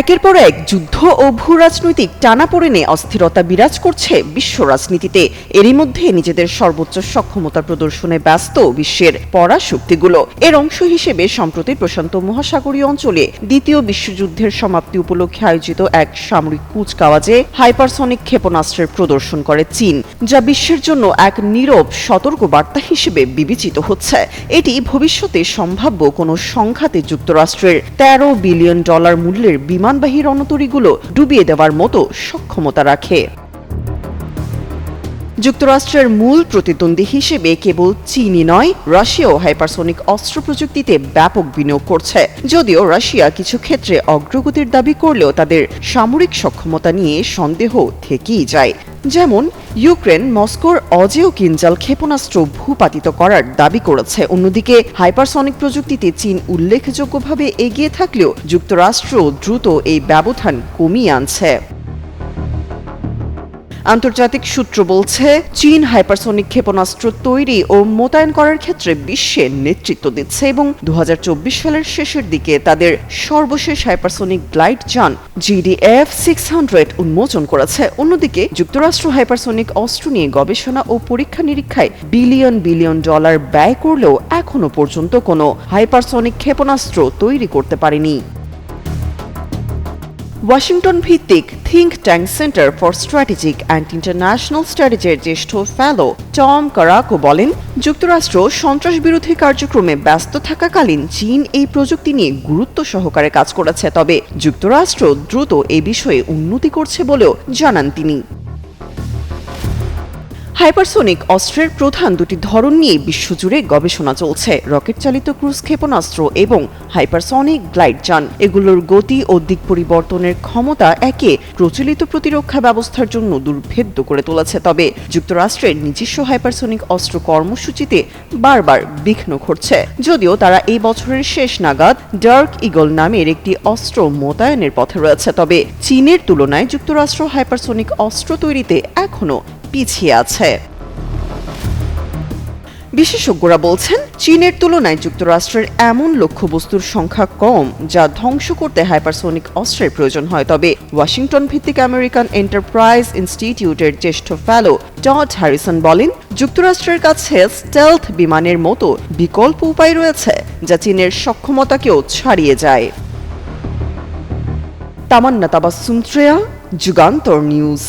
একের পর এক যুদ্ধ ও ভূ রাজনৈতিক টানাপোড়েনে অস্থিরতা বিরাজ করছে বিশ্ব রাজনীতিতে। এরই মধ্যে নিজেদের সর্বোচ্চ সক্ষমতা প্রদর্শনে ব্যস্ত বিশ্বের পরাশক্তিগুলো। এর অংশ হিসেবে সম্প্রতি প্রশান্ত মহাসাগরীয় অঞ্চলে দ্বিতীয় বিশ্বযুদ্ধের সমাপ্তি উপলক্ষে আয়োজিত এক সামরিক কুচকাওয়াজে হাইপারসনিক ক্ষেপণাস্ত্রের প্রদর্শন করে চীন, যা বিশ্বের জন্য এক নীরব সতর্ক বার্তা হিসেবে বিবেচিত হচ্ছে। এটি ভবিষ্যতে সম্ভাব্য কোনো সংঘাতে যুক্তরাষ্ট্রের তেরো বিলিয়ন ডলার মূল্যের বিমানবাহী রণতরীগুলো ডুবিয়ে দেওয়ার মতো সক্ষমতা রাখে। যুক্তরাষ্ট্রের মূল প্রতিদ্বন্দ্বী হিসেবে কেবল চীনই নয়, রাশিয়াও হাইপারসোনিক অস্ত্র প্রযুক্তিতে ব্যাপক বিনিয়োগ করছে। যদিও রাশিয়া কিছু ক্ষেত্রে অগ্রগতির দাবি করলেও তাদের সামরিক সক্ষমতা নিয়ে সন্দেহ থেকেই যায়। যেমন ইউক্রেন মস্কোর অজেয় কিনজাল ক্ষেপণাস্ত্র ভূপাতিত করার দাবি করেছে। অন্যদিকে, হাইপারসনিক প্রযুক্তিতে চীন উল্লেখযোগ্যভাবে এগিয়ে থাকলেও যুক্তরাষ্ট্র দ্রুত এই ব্যবধান কমিয়ে আনছে। আন্তর্জাতিক সূত্র বলছে, চীন হাইপারসনিক ক্ষেপণাস্ত্র তৈরি ও মোতায়েন করার ক্ষেত্রে বিশ্বে নেতৃত্ব দিচ্ছে এবং দু হাজার চব্বিশ সালের শেষের দিকে তাদের সর্বশেষ হাইপারসনিক গ্লাইড যান জিডিএফ সিক্স হান্ড্রেড উন্মোচন করেছে। অন্যদিকে, যুক্তরাষ্ট্র হাইপারসনিক অস্ত্র নিয়ে গবেষণা ও পরীক্ষা নিরীক্ষায় বিলিয়ন বিলিয়ন ডলার ব্যয় করলেও এখনও পর্যন্ত কোনো হাইপারসনিক ক্ষেপণাস্ত্র তৈরি করতে পারেনি। ওয়াশিংটন ভিত্তিক think tank center for strategic and international স্ট্র্যাটেজির জ্যেষ্ঠ ফেলো টম কারাকো বলেন, যুক্তরাষ্ট্র সন্ত্রাস বিরোধী কার্যক্রমে ব্যস্ত থাকাকালীন চীন এই প্রযুক্তি নিয়ে গুরুত্ব সহকারে কাজ করেছে। তবে যুক্তরাষ্ট্র দ্রুত এ বিষয়ে উন্নতি করছে বলেও জানান তিনি। হাইপারসোনিক অস্ত্রের প্রধান দুটি ধরন নিয়ে বিশ্বজুড়ে গবেষণা চলছে। রকেট চালিত ক্রুজ ক্ষেপণাস্ত্র এবং হাইপারসনিক গ্লাইড যান। এগুলোর গতি ও দিক পরিবর্তনের ক্ষমতা একে প্রচলিত প্রতিরক্ষা ব্যবস্থার জন্য দুর্ভেদ্য করে তুলেছে। তবে যুক্তরাষ্ট্রের নিজস্ব হাইপারসনিক অস্ত্র কর্মসূচিতে বারবার বিঘ্ন ঘটছে। যদিও তারা এই বছরের শেষ নাগাদ ডার্ক ইগল নামের একটি অস্ত্র মোতায়েনের পথে রয়েছে। তবে চীনের তুলনায় যুক্তরাষ্ট্র হাইপারসনিক অস্ত্র তৈরিতে এখনও পিছিয়ে আছে। বিশেষজ্ঞরা বলছেন, চীনের তুলনায় যুক্তরাষ্ট্রের এমন লক্ষ্যবস্তুর সংখ্যা কম, যা ধ্বংস করতে হাইপারসোনিক অস্ত্রের প্রয়োজন হয়। তবে ওয়াশিংটন ভিত্তিক আমেরিকান এন্টারপ্রাইজ ইনস্টিটিউটের জ্যেষ্ঠ ফেলো টড হ্যারিসন বলেন, যুক্তরাষ্ট্রের কাছে স্টেলথ বিমানের মতো বিকল্প উপায় রয়েছে, যা চীনের সক্ষমতাকেও ছাড়িয়ে যায়। তামান্না তাবাসুম যুগান্তর নিউজ।